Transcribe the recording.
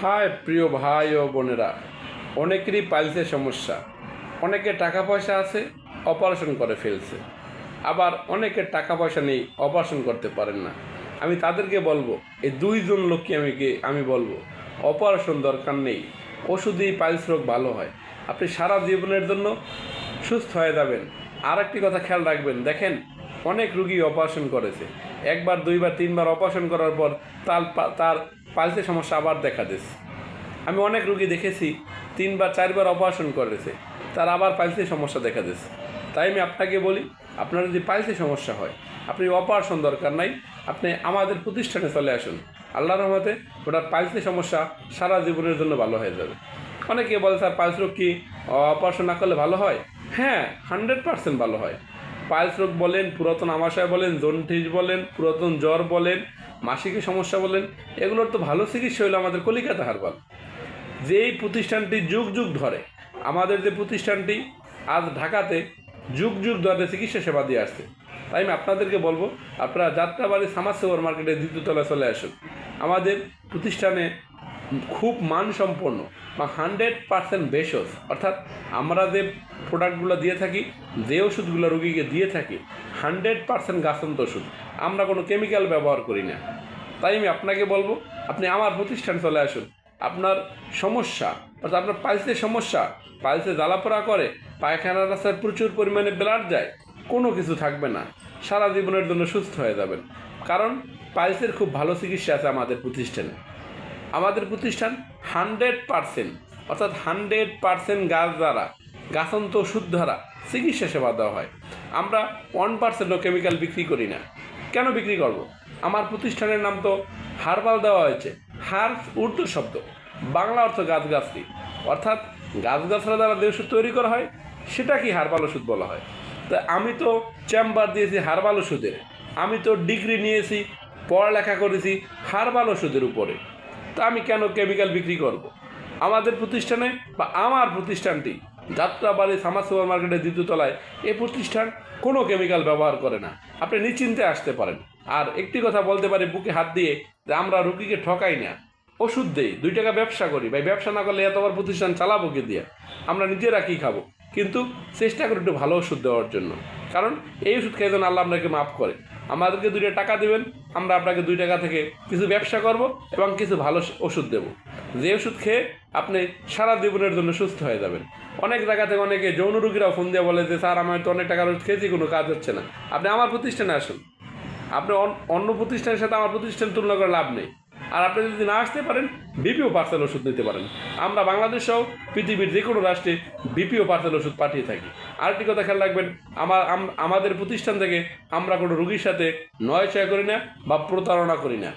হায় প্রিয় ভাই ও বোনেরা, অনেকেরই পাইলসের সমস্যা। অনেকে টাকা পয়সা আছে, অপারেশন করে ফেলছে। আবার অনেকের টাকা পয়সা নেই, অপারেশন করতে পারেন না। আমি তাদেরকে বলব, এই দুইজন লোককে আমি আমি বলব, অপারেশন দরকার নেই। ওষুধেই পাইলস রোগ ভালো হয়। আপনি সারা জীবনের জন্য সুস্থ হয়ে যাবেন। আর একটি কথা খেয়াল রাখবেন, দেখেন, অনেক রুগী অপারেশন করেছে। একবার, দুইবার, তিনবার অপারেশন করার পর তার তার পালসের সমস্যা আবার দেখা দিচ্ছে আমি অনেক রুগী দেখেছি, তিনবার, চারবার অপারেশন করেছে, তার আবার পালসের সমস্যা দেখা দিচ্ছে তাই আমি আপনাকে বলি, আপনার যদি পালসের সমস্যা হয়, আপনি অপারেশন দরকার নাই, আপনি আমাদের প্রতিষ্ঠানে চলে আসুন। আল্লাহ রহমতে ওটার পালসের সমস্যা সারা জীবনের জন্য ভালো হয়ে যাবে। অনেকে বলে, স্যার, পালস রোগ কি অপারেশন না করলে ভালো হয়? হ্যাঁ হান্ড্রেড পার্সেন্ট ভালো হয়। পাইলস রোগ বলেন, পুরাতন আমাশয় বলেন, জন্ডিস বলেন, পুরাতন জ্বর বলেন মাসিকের সমস্যা বলেন, এগুলোর তো ভালো চিকিৎসা হলো আমাদের কলিকাতা হারবাল। যেই প্রতিষ্ঠানটি যুগ যুগ ধরে, আমাদের যে প্রতিষ্ঠানটি, আজ ঢাকাতে যুগ যুগ ধরে চিকিৎসা সেবা দিয়ে আসছে। তাই আমি আপনাদেরকে বলব, আপনারা যাত্রাবাড়ি সামাজ সুপার মার্কেটের দ্বিতীয়তলায় চলে আসুন। আমাদের প্রতিষ্ঠানে খুব মানসম্পন্ন বা হান্ড্রেড পার্সেন্ট বেশস অর্থাৎ আমরা যে প্রোডাক্টগুলো দিয়ে থাকি, যে ওষুধগুলো রুগীকে দিয়ে থাকি হান্ড্রেড পার্সেন্ট গাছন্ত ওষুধ। আমরা কোনো কেমিক্যাল ব্যবহার করি না। তাই আমি আপনাকে বলব, আপনি আমার প্রতিষ্ঠান চলে আসুন। আপনার সমস্যা, অর্থাৎ আপনার পাইলসের সমস্যা, পাইলসে জ্বালাপোড়া করে, পায়খানা রাস্তায় প্রচুর পরিমাণে ব্লাড যায়, কোনো কিছু থাকবে না। সারা জীবনের জন্য সুস্থ হয়ে যাবেন। কারণ পাইলসের খুব ভালো চিকিৎসা আছে আমাদের প্রতিষ্ঠানে। আমাদের প্রতিষ্ঠান হান্ড্রেড পারসেন্ট অর্থাৎ হান্ড্রেড পারসেন্ট গাছ দ্বারা গাছন্ত ওষুধ দ্বারা চিকিৎসা সেবা দেওয়া হয়। আমরা ওয়ান পার্সেন্টও কেমিক্যাল বিক্রি করি না। কেন বিক্রি করব? আমার প্রতিষ্ঠানের নাম তো হার্বাল দেওয়া হয়েছে হার উর্দু শব্দ। বাংলা অর্থ গাছগাছলি অর্থাৎ গাছগাছরা দ্বারা যে ওষুধ তৈরি করা হয়, সেটা কি হার্বাল ওষুধ বলা হয়? তা আমি তো চেম্বার দিয়েছি হারবাল ওষুধের। আমি তো ডিগ্রি নিয়েছি, পড়ালেখা করেছি হারবাল ওষুধের উপরে। তা আমি কেন কেমিক্যাল বিক্রি করব। আমাদের প্রতিষ্ঠানে বা আমার প্রতিষ্ঠানটি যাত্রাবাড়ি সামাজ সুপার মার্কেটের দ্বিতীয় তলায় এই প্রতিষ্ঠান কোনো কেমিক্যাল ব্যবহার করে না। আপনি নিশ্চিন্তে আসতে পারেন। আর একটি কথা বলতে পারি, বুকে হাত দিয়ে যে আমরা রুগীকে ঠকাই না। ওষুধ দেই, দুই টাকা ব্যবসা করি। ভাই, ব্যবসা না করলে এত বড় প্রতিষ্ঠান চালাবো কি দিয়ে? আমরা নিজেরা কী খাব? কিন্তু চেষ্টা করি একটু ভালো ওষুধ দেওয়ার জন্য। কারণ এই ওষুধ খেয়ে যেন আল্লাহ আপনাকে মাফ করে। আমাদেরকে দুইটা টাকা দেবেন, আমরা আপনাকে দুই টাকা থেকে কিছু ব্যবসা করব এবং কিছু ভালো ওষুধ দেব। যে ওষুধ খেয়ে আপনি সারা জীবনের জন্য সুস্থ হয়ে যাবেন। অনেক জায়গা থেকে অনেকে যৌন রুগীরাও ফোন দিয়ে বলে যে, স্যার আমার তো অনেক টাকার ওষুধ খেয়েছি, কোনো কাজ হচ্ছে না। আপনি আমার প্রতিষ্ঠানে আসুন। আপনি অন্য প্রতিষ্ঠানের সাথে আমার প্রতিষ্ঠান তুলনা করে লাভ নেই। আর আপনি যদি না আসতে পারেন বিপিও পার্সেল ওষুধ নিতে পারেন। আমরা বাংলাদেশ সহ পৃথিবীর যে কোনো রাষ্ট্রে বিপিও পার্সেল ওষুধ পাঠিয়ে থাকি। আরেকটি কথা খেয়াল রাখবেন আমার আমাদের প্রতিষ্ঠান থেকে আমরা কোনো রুগীর সাথে নয় ছয় করি না বা প্রতারণা করি না।